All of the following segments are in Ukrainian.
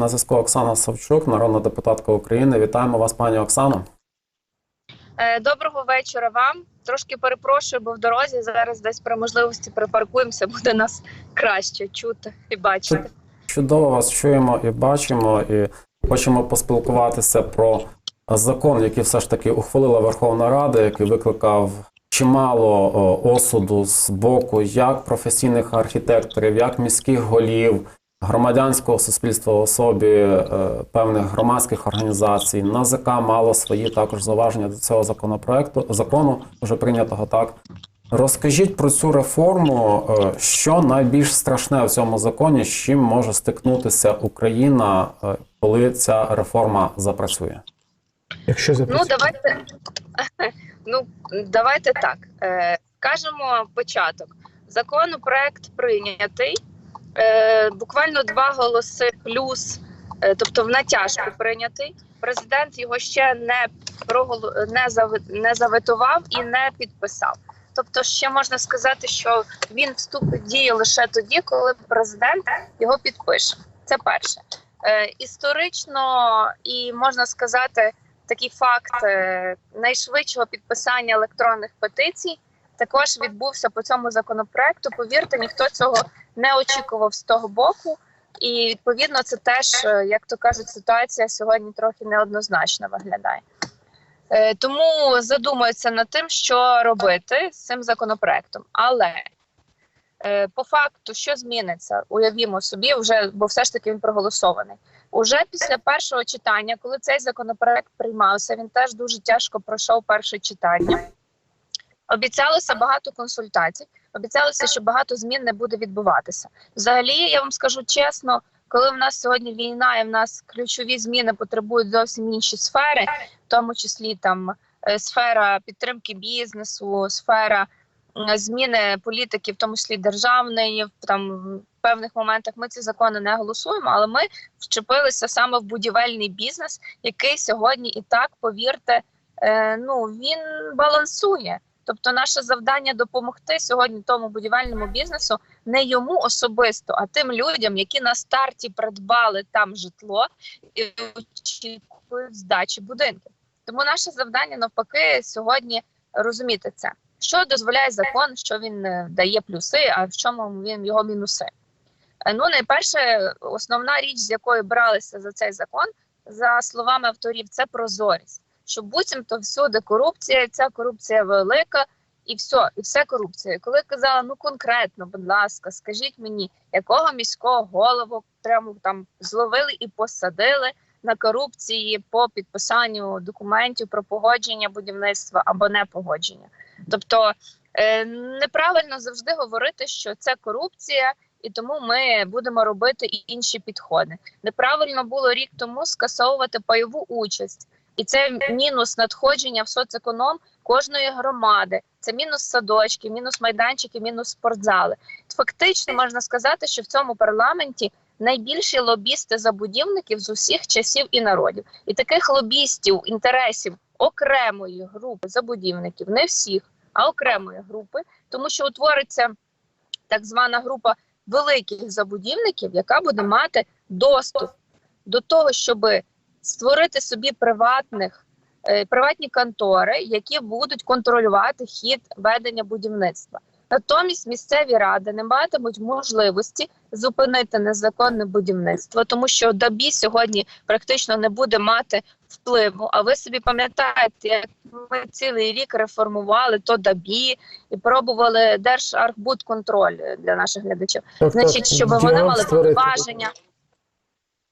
на зв'язку Оксана Савчук, народна депутатка України. Вітаємо вас, пані Оксано. Е, Доброго вечора вам. Трошки перепрошую, бо в дорозі зараз десь при можливості припаркуємося, буде нас краще чути і бачити. Чудово вас чуємо і бачимо, і хочемо поспілкуватися про закон, який все ж таки ухвалила Верховна Рада, який викликав чимало осуду з боку як професійних архітекторів, як міських голів, громадянського суспільства в особі е, певних громадських організацій. НАЗК мало свої також зауваження до цього законопроекту закону, вже прийнятого так. Розкажіть про цю реформу, е, що найбільш страшне в цьому законі, з чим може стикнутися Україна, е, коли ця реформа запрацює? Якщо Ну давайте ну давайте так. Скажемо початок. Законопроект прийнятий. Е, Буквально два голоси плюс, е, тобто в натяжку прийнятий. Президент його ще не проголо... не, зави... не заветував і не підписав. Тобто, ще можна сказати, що він вступить в дію лише тоді, коли президент його підпише. Це перше. Е, історично і можна сказати, такий факт е, найшвидшого підписання електронних петицій також відбувся по цьому законопроекту. Повірте, ніхто цього не очікував з того боку. І відповідно, це теж, е, як то кажуть, ситуація сьогодні трохи неоднозначно виглядає. Е, Тому задумаються над тим, що робити з цим законопроектом. Але е, по факту, що зміниться, уявімо собі, вже бо все ж таки він проголосований. Уже після першого читання, коли цей законопроект приймався, він теж дуже тяжко пройшов перше читання. Обіцялося багато консультацій, обіцялося, що багато змін не буде відбуватися. Взагалі, я вам скажу чесно, коли в нас сьогодні війна, і в нас ключові зміни потребують зовсім інші сфери, в тому числі там е, сфера підтримки бізнесу, сфера зміни політики, в тому числі державної, там в певних моментах ми ці закони не голосуємо, але ми вчепилися саме в будівельний бізнес, який сьогодні і так, повірте, е, ну він балансує. Тобто, наше завдання допомогти сьогодні тому будівельному бізнесу не йому особисто, а тим людям, які на старті придбали там житло і очікують здачі будинків. Тому наше завдання навпаки сьогодні розуміти це, що дозволяє закон, що він е, дає плюси, а в чому він його мінуси. Е, Ну, найперше, основна річ, з якої бралися за цей закон, за словами авторів, це прозорість. Що буцімто всюди корупція, ця корупція велика, і все, і все корупція. Коли казала, ну конкретно, будь ласка, скажіть мені, якого міського голову прямо там зловили і посадили на корупції по підписанню документів про погодження будівництва або не погодження. Тобто е, неправильно завжди говорити, що це корупція. І тому ми будемо робити і інші підходи. Неправильно було рік тому скасовувати пайову участь, і це мінус надходження в соцеконом кожної громади. Це мінус садочки, мінус майданчики, мінус спортзали. Фактично можна сказати, що в цьому парламенті найбільші лобісти забудівників з усіх часів і народів. І таких лобістів інтересів окремої групи забудівників, не всіх, а окремої групи, тому що утвориться так звана група великих забудівників, яка буде мати доступ до того, щоб створити собі приватних е, приватні контори, які будуть контролювати хід ведення будівництва. Натомість місцеві ради не матимуть можливості зупинити незаконне будівництво, тому що ДАБІ сьогодні практично не буде мати впливу. А ви собі пам'ятаєте, як ми цілий рік реформували то ДАБІ і пробували Держархбудконтроль для наших глядачів. Тобто, Значить, щоб вони мали створити.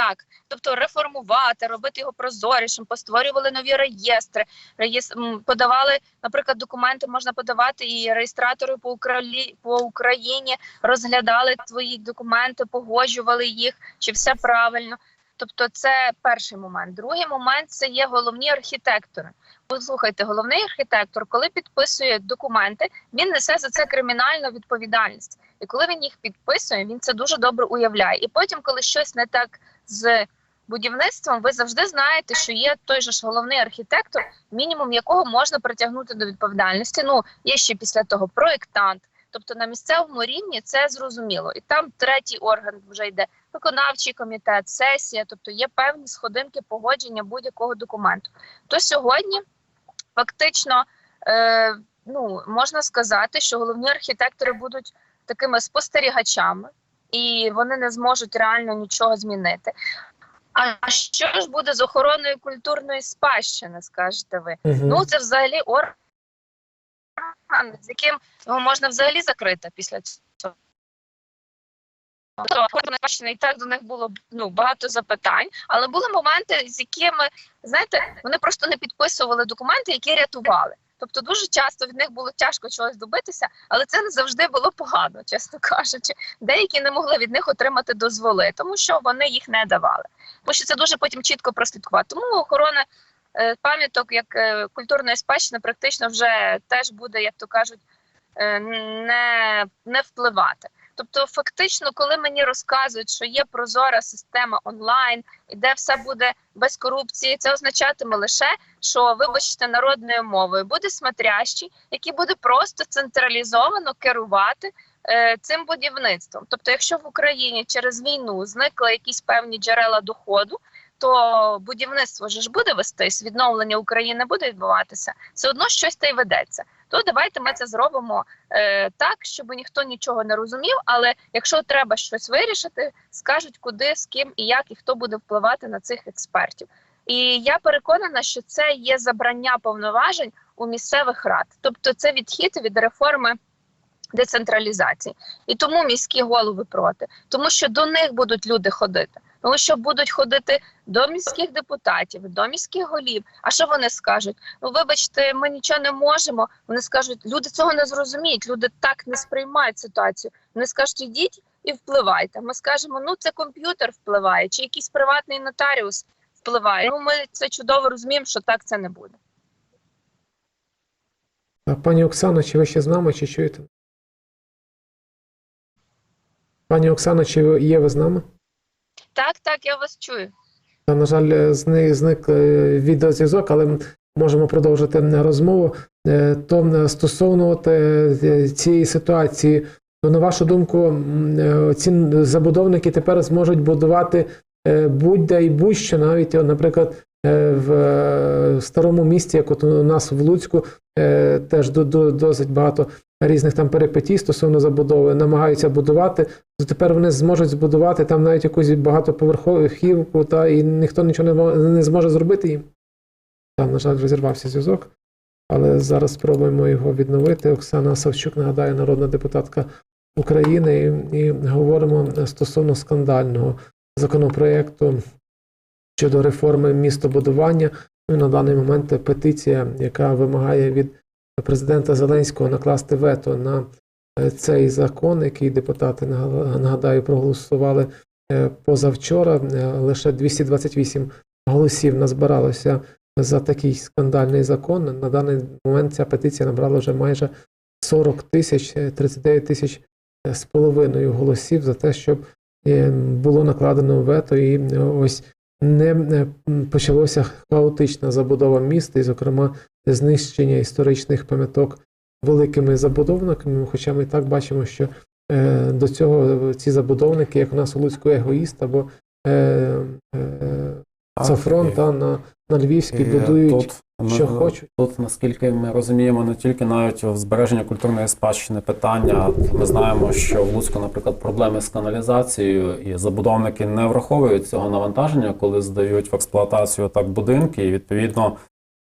Так, тобто реформувати, робити його прозорішим, постворювали нові реєстри, реєс... подавали, наприклад, документи можна подавати і реєстратори по Укралі... по Україні розглядали твої документи, погоджували їх, чи все правильно. Тобто, це перший момент. Другий момент це є головні архітектори. Послухайте, головний архітектор, коли підписує документи, він несе за це кримінальну відповідальність. І коли він їх підписує, він це дуже добре уявляє. І потім, коли щось не так з будівництвом, ви завжди знаєте, що є той же ж головний архітектор, мінімум якого можна притягнути до відповідальності. Ну є ще після того проєктант. Тобто на місцевому рівні це зрозуміло, і там третій орган вже йде виконавчий комітет, сесія, тобто є певні сходинки погодження будь-якого документу. То сьогодні фактично е, ну, можна сказати, що головні архітектори будуть такими спостерігачами, і вони не зможуть реально нічого змінити. А що ж буде з охороною культурної спадщини, скажете ви? Мгм. Ну, це взагалі орган, з яким його можна взагалі закрити після цього. Тобто, охорона спадщини, і так до них було ну, багато запитань, але були моменти, з якими, знаєте, вони просто не підписували документи, які рятували. Тобто дуже часто від них було тяжко чогось добитися, але це не завжди було погано, чесно кажучи. Деякі не могли від них отримати дозволи, тому що вони їх не давали. Тому що це дуже потім чітко прослідкувати. Тому охорона е, пам'яток як е, культурної спадщини практично вже теж буде, як то кажуть, е, не, не впливати. Тобто, фактично, коли мені розказують, що є прозора система онлайн, і де все буде без корупції, це означатиме лише, що, вибачте, народною мовою буде смотрящий, який буде просто централізовано керувати е, цим будівництвом. Тобто, якщо в Україні через війну зникли якісь певні джерела доходу, то будівництво ж буде вестись, відновлення України буде відбуватися, все одно щось та й ведеться. То давайте ми це зробимо е, так, щоб ніхто нічого не розумів. Але якщо треба щось вирішити, скажуть куди, з ким і як, і хто буде впливати на цих експертів. І я переконана, що це є забрання повноважень у місцевих рад, тобто це відхід від реформи децентралізації. І тому міські голови проти, тому що до них будуть люди ходити. Тому що будуть ходити до міських депутатів, до міських голів. А що вони скажуть? Ну, вибачте, ми нічого не можемо. Вони скажуть, люди цього не зрозуміють. Люди так не сприймають ситуацію. Вони скажуть, ідіть і впливайте. Ми скажемо, ну це комп'ютер впливає, чи якийсь приватний нотаріус впливає. Ну, ми це чудово розуміємо, що так це не буде. Пані Оксано, чи ви ще з нами, чи чуєте? Пані Оксано, чи є ви з нами? Так, так, я вас чую. На жаль, е, зни- зник е, відеозв'язок, але ми можемо продовжити розмову. Е, То стосовно от, е, цієї ситуації, то на вашу думку, ці забудовники тепер зможуть будувати будь-де і будь-що, навіть, наприклад, в старому місті, як от у нас в Луцьку, теж до- до- досить багато різних там перипетій стосовно забудови, намагаються будувати то тепер вони зможуть збудувати там навіть якусь багатоповерхівку, та і ніхто нічого не, не зможе зробити їм. Там, на жаль, розірвався зв'язок, але зараз спробуємо його відновити. Оксана Савчук, нагадаю, народна депутатка України, і, і говоримо стосовно скандального законопроекту щодо реформи містобудування. Ну, на даний момент петиція, яка вимагає від президента Зеленського накласти вето на е, цей закон, який депутати нага- нагадаю проголосували е, позавчора. Е, Лише 228 голосів назбиралося за такий скандальний закон. На даний момент ця петиція набрала вже майже 40 тисяч, е, 39 тисяч з половиною голосів за те, щоб було накладено вето, і ось не почалося хаотична забудова міста, і, зокрема, знищення історичних пам'яток великими забудовниками. Хоча ми так бачимо, що е, до цього ці забудовники, як у нас у Луцьку егоїст або е, е, Сафрон І- та на, на Львівській будують, тут, що ми- хочуть. Тут, наскільки ми розуміємо, не тільки навіть в збереженні культурної спадщини питання. Ми знаємо, що в Луцьку, наприклад, проблеми з каналізацією, і забудовники не враховують цього навантаження, коли здають в експлуатацію так будинки. І відповідно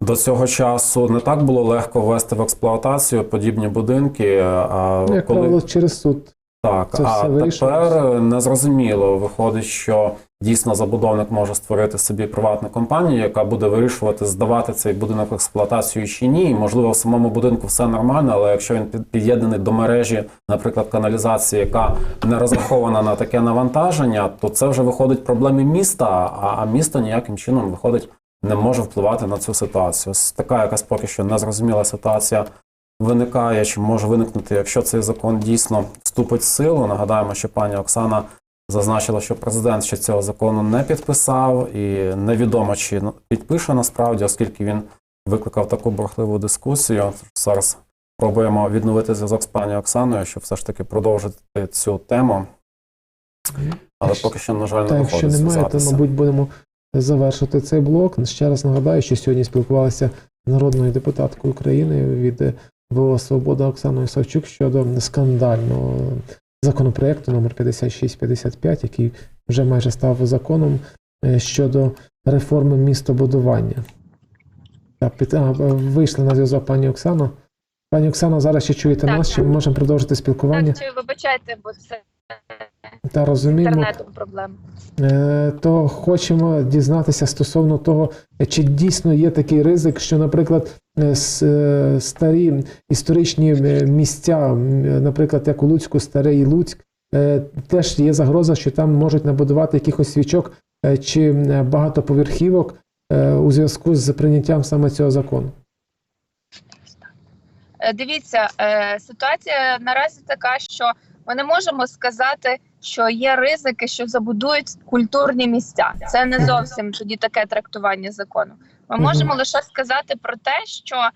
до цього часу не так було легко ввести в експлуатацію подібні будинки. А Ну, як коли правило, через суд. так, Це а тепер незрозуміло. Виходить, що дійсно забудовник може створити собі приватну компанію, яка буде вирішувати, здавати цей будинок в експлуатацію чи ні. І, можливо, в самому будинку все нормально, але якщо він під'єднаний до мережі, наприклад, каналізації, яка не розрахована на таке навантаження, то це вже виходить проблеми міста, а, а місто ніяким чином виходить не може впливати на цю ситуацію. Ось така якась поки що незрозуміла ситуація виникає, чи може виникнути, якщо цей закон дійсно вступить в силу. Нагадаємо, що пані Оксана зазначила, що президент ще цього закону не підписав, і невідомо, чи підпише насправді, оскільки він викликав таку бурхливу дискусію. Зараз пробуємо відновити зв'язок з пані Оксаною, щоб все ж таки продовжити цю тему. Але поки що, на жаль, не Та якщо виходить немає, то, мабуть, будемо завершити цей блок. Ще раз нагадаю, що сьогодні спілкувалися з народною депутаткою України від ВО Свобода Оксаною Савчук щодо скандального законопроекту номер 5655, який вже майже став законом е, щодо реформи містобудування. Так, вийшли на зв'язок пані Оксана. Пані Оксана, зараз ще чуєте Так, нас, чи ми можемо продовжити спілкування? Так, чи вибачайте, бо це Та розуміємо. інтернетом. Е, то хочемо дізнатися стосовно того, чи дійсно є такий ризик, що, наприклад, е, е, старі історичні місця, наприклад, як у Луцьку, Старий Луцьк, теж є загроза, що там можуть набудувати якихось свічок чи багатоповерхівок у зв'язку з прийняттям саме цього закону. Дивіться, ситуація наразі така, що ми не можемо сказати, що є ризики, що забудують культурні місця. Це не зовсім тоді таке трактування закону. Ми можемо лише сказати про те, що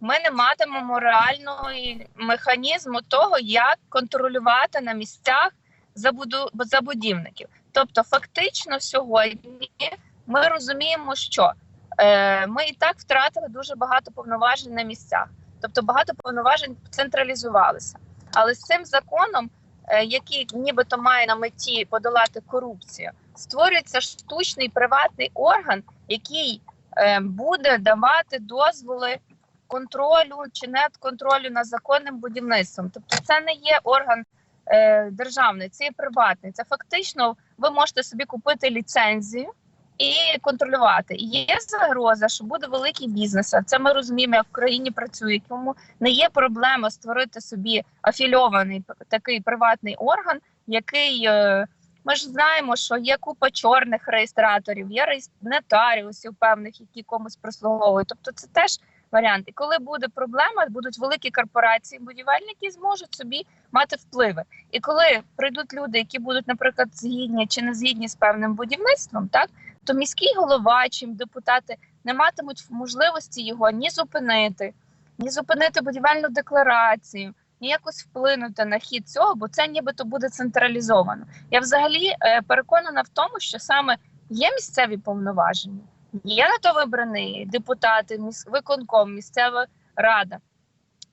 ми не матимемо реального механізму того, як контролювати на місцях забуду... забудівників. Тобто, фактично, сьогодні ми розуміємо, що е, ми і так втратили дуже багато повноважень на місцях. Тобто багато повноважень централізувалися. Але з цим законом, який нібито має на меті подолати корупцію, створюється штучний приватний орган, який е, буде давати дозволи контролю чи недконтролю над законним будівництвом. Тобто, це не є орган е, державний, це є приватний. Це фактично ви можете собі купити ліцензію і контролювати. Є загроза, що буде великий бізнес. Це ми розуміємо, як в країні працює. Тому не є проблема створити собі афільований такий приватний орган, який е, ми ж знаємо, що є купа чорних реєстраторів, є нотаріусів певних, які комусь прислуговують. Тобто, це теж варіант. І коли буде проблема, будуть великі корпорації, будівельники зможуть собі мати впливи. І коли прийдуть люди, які будуть, наприклад, згідні чи не згідні з певним будівництвом, так то міський голова чи депутати не матимуть можливості його ні зупинити, ні зупинити будівельну декларацію, ні якось вплинути на хід цього, бо це нібито буде централізовано. Я взагалі е, переконана в тому, що саме є місцеві повноваження, є на то вибраний депутати, міс... виконком, місцева рада.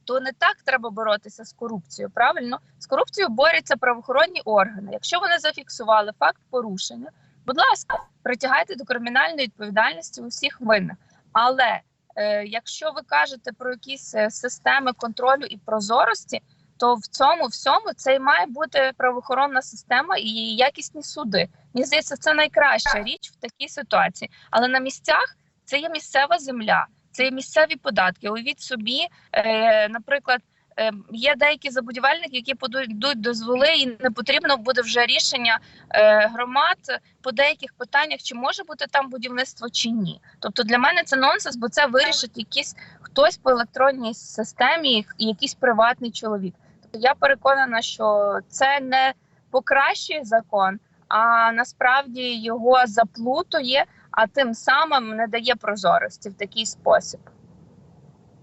То не так треба боротися з корупцією. Правильно з корупцією борються правоохоронні органи. Якщо вони зафіксували факт порушення, будь ласка, притягайте до кримінальної відповідальності усіх винних. Але е, якщо ви кажете про якісь е, системи контролю і прозорості, то в цьому всьому це і має бути правоохоронна система і якісні суди. Мені здається, це найкраща річ в такій ситуації. Але на місцях це є місцева земля, це є місцеві податки. Уявіть собі, е, наприклад. Е, Є деякі забудівельники, які подадуть дозволи, і не потрібно буде вже рішення е, громад по деяких питаннях, чи може бути там будівництво чи ні. Тобто для мене це нонсенс, бо це вирішить якийсь хтось по електронній системі, якийсь приватний чоловік. Тобто я переконана, що це не покращує закон, а насправді його заплутує, а тим самим не дає прозорості в такий спосіб.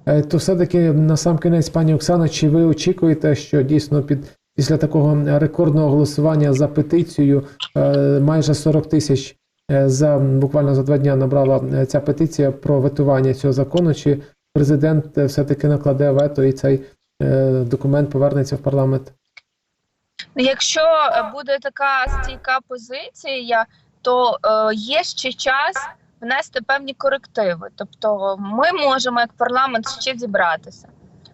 Е, То все-таки на сам кінець, пані Оксано, чи ви очікуєте, що дійсно під після такого рекордного голосування за петицію е, майже 40 тисяч е, за буквально за два дня набрала ця петиція про ветування цього закону? Чи президент все-таки накладе вето і цей документ повернеться в парламент? Якщо е, буде така стійка позиція, то є ще час внести певні корективи. Тобто, ми можемо як парламент ще зібратися.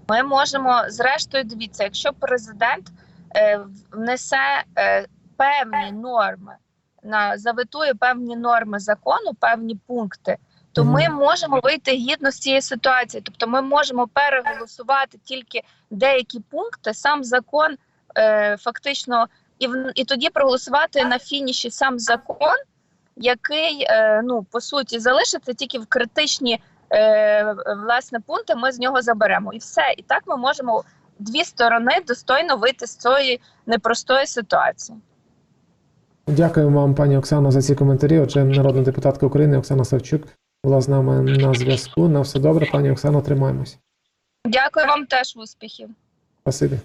Ми можемо, зрештою, дивіться, якщо президент е, внесе е, певні норми, на заветує певні норми закону, певні пункти. То ми можемо вийти гідно з цієї ситуації. Тобто, ми можемо переголосувати тільки деякі пункти, сам закон е, фактично, і в і тоді проголосувати на фініші сам закон, який е, ну по суті залишиться тільки в критичні е, власне пункти. Ми з нього заберемо, і все. І так ми можемо дві сторони достойно вийти з цієї непростої ситуації. Дякую вам, пані Оксано, за ці коментарі. Отже, народна депутатка України Оксана Савчук була з нами на зв'язку. На все добре, пані Оксано, тримаємось. Дякую вам теж успіхів. Спасибі.